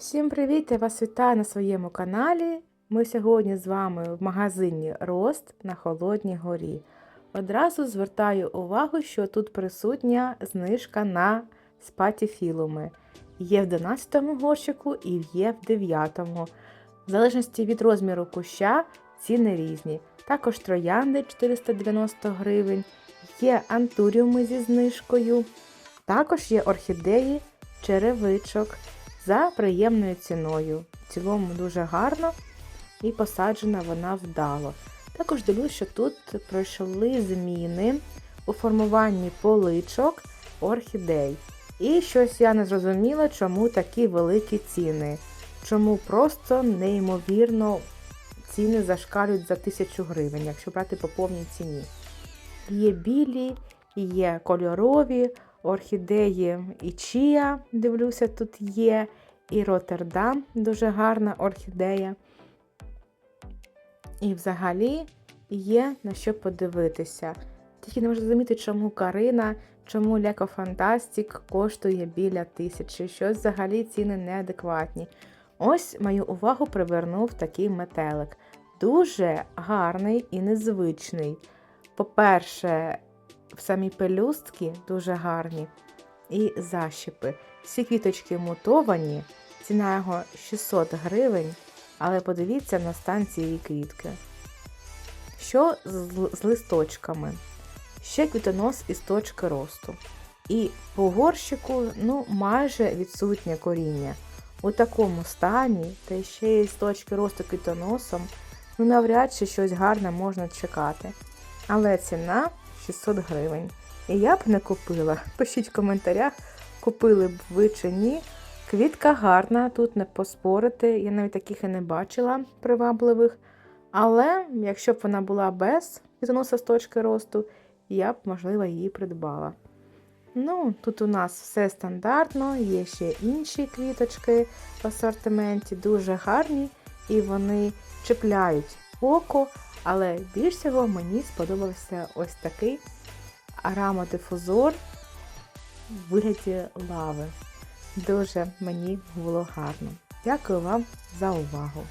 Всім привіт! Я вас вітаю на своєму каналі. Ми сьогодні з вами в магазині Рост на Холодній горі. Одразу звертаю увагу, що тут присутня знижка на спатіфілуми. Є в 12 горщику і є в 9. В залежності від розміру куща ціни різні. Також троянди 490 гривень, є антуріуми зі знижкою, також є орхідеї черевичок за приємною ціною. В цілому дуже гарно і посаджена вона вдало. Також дивлюсь, що тут пройшли зміни у формуванні поличок орхідей. І щось я не зрозуміла, чому такі великі ціни. Чому просто неймовірно ціни зашкалюють за 1000 гривень, якщо брати по повній ціні. Є білі, є кольорові, орхідеї і Чія, дивлюся, тут є, і Роттердам, дуже гарна орхідея. І взагалі є на що подивитися. Тільки не можу зрозуміти, чому Карина, чому Леко Фантастік коштує біля тисячі, що взагалі ціни неадекватні. Ось мою увагу привернув такий метелик. Дуже гарний і незвичний. По-перше, самі пелюстки дуже гарні і защіпи. Всі квіточки мутовані, ціна його 600 гривень, але подивіться на стан цієї квітки. Що з, з листочками? Ще квітонос із точки росту. І по горщику ну, майже відсутнє коріння. У такому стані, та ще й з точки росту квітоносом, ну навряд чи щось гарне можна чекати. Але ціна 600 гривень. І я б не купила. Пишіть в коментарях, купили б ви чи ні. Квітка гарна, тут не поспорити. Я навіть таких і не бачила привабливих. Але якщо б вона була без квітоноса з точки росту, я б, можливо, її придбала. Ну, тут у нас все стандартно, є ще інші квіточки в асортименті, дуже гарні, і вони чіпляють око, але більш всього мені сподобався ось такий аромадифузор в вигляді лави. Дуже мені було гарно. Дякую вам за увагу!